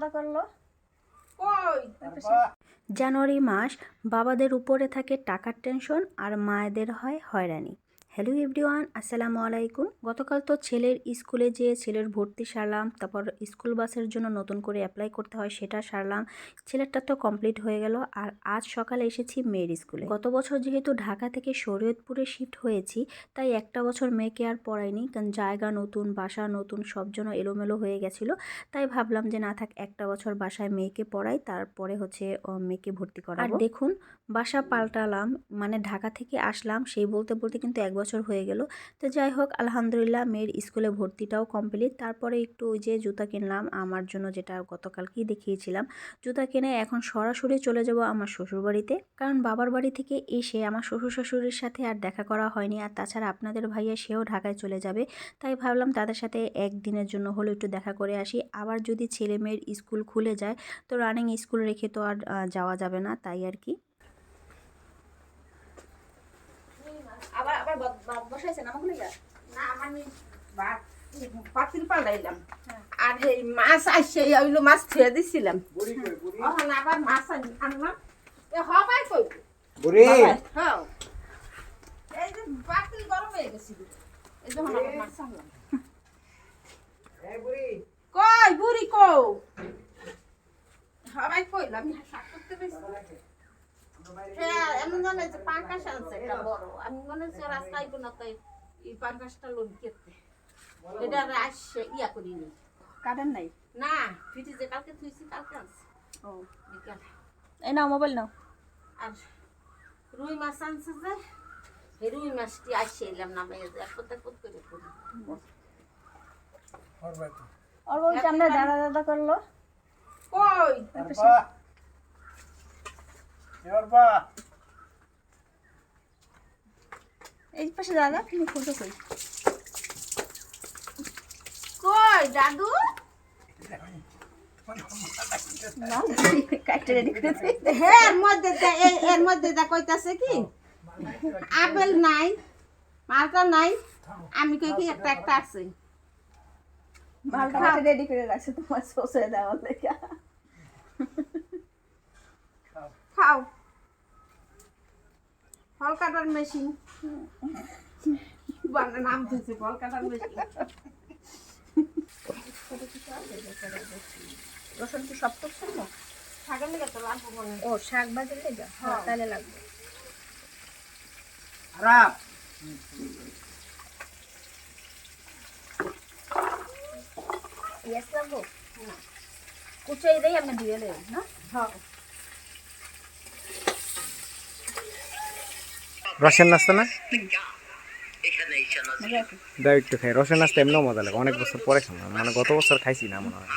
করল? জানুয়ারি মাস বাবাদের উপরে থাকে টাকার টেনশন আর মায়েদের হয় হয়রানি। হ্যালো এভরিওয়ান, আসসালামু আলাইকুম। গতকাল তো ছেলের স্কুলে যেয়ে ছেলের ভর্তি সারলাম, তারপর স্কুল বাসের জন্য নতুন করে অ্যাপ্লাই করতে হয় সেটা সারলাম। ছেলেরটা তো কমপ্লিট হয়ে গেল, আর আজ সকালে এসেছি মেয়ের স্কুলে। গত বছর যেহেতু ঢাকা থেকে শরীয়তপুরে শিফট হয়েছি, তাই একটা বছর মেয়েকে আর পড়াইনি, কারণ জায়গা নতুন, বাসা নতুন, সব এলোমেলো হয়ে গেছিল। তাই ভাবলাম যে না থাক, একটা বছর বাসায় মেয়েকে পড়াই, তারপরে হচ্ছে মেয়েকে ভর্তি করা আর দেখুন, বাসা পাল্টালাম মানে ঢাকা থেকে আসলাম, সেই বলতে বলতে কিন্তু এক বছর হয়ে গেল। তো যাই হোক, আলহামদুলিল্লাহ মেয়ের স্কুলে ভর্তিটাও কমপ্লিট তারপরে একটু ওই যে জুতা কিনলাম, আমার জন্য যেটা গতকালকেই দেখিয়েছিলাম। জুতা কিনে এখন সরাসরি চলে যাব আমার শ্বশুরবাড়িতে। কারণ বাবার বাড়ি থেকে এসে আমার শ্বশুর শাশুড়ির সাথে আর দেখা করা হয়নি। আর তাছাড়া আপনাদের ভাইয়া সেও ঢাকায় চলে যাবে। তাই ভাবলাম তাদের সাথে একদিনের জন্য হলো একটু দেখা করে আসি। আবার যদি ছেলে মেয়ের স্কুল খুলে যায়, তো রানিং স্কুল রেখে তো আর যাওয়া যাবে না, তাই আর কি আবার আবার ভাত বসাইছেন আমাকে লেগে না ভাত পাতিল পালাইলাম আর এই মাছ আসছে ওইগুলো মাছ থুয়ে দিছিলাম। আবার মাছ আনলাম। হবাই কই? বুড়ি? হ্যাঁ এই যে পাতিল গরম হয়ে গেছিল এই মাছ আনলাম। কই বুড়ি কও? হবাই কইলাম। শাক করতে পেরেছি হ্যাঁ এমন জানে যে পাঙ্কাশ আনছে একটা বড়। আমি মনে হচ্ছে রাস্তা আইব তাই এই পাঙ্কাশটা লোন কেটে এটা আসছে ইয়া করিনি। কাটেন নাই? না ফ্রিজে কালকে থুইছি কালকে আনছে। ও। বিকাল। এই নাও মোবাইল নাও। আর রুই মাছ আনছে যে এই রুই মাছটি আসছে এলাম না মেয়ে যে এক কত করে। করি ওর বলছে আমরা দাদা দাদা করল? কই? এই পাশে দাদা তুমি ফটো কই? কই দাদু? না কাটতে রেডি করে দিই। হ্যাঁ এর মধ্যে এর মধ্যে দা কইতাছে কি? আপেল নাই মালটা নাই আমি কই কি একটা একটা আছে। মালটা রেডি করে রাখছে তোমার দেওয়ার খাও। ফল কাটার মেশিন। নাম দিয়েছে ফল কাটার মেশিন। রসুন কি সব করছেন না লেগে তো লাগবো মনে ও শাক ভাজির লেগে হ্যাঁ। তাহলে লাগবে। খারাপ। পেঁয়াজ লাগবো না কুচাই দেই আপনি দিয়ে দেবেন না? হ্যাঁ। রসের নাস্তা না? দাও একটু খাই। রসের নাস্তা এমনিও মজা লাগে অনেক বছর পরে খাব। মানে গত বছর খাইছি না মনে হয়।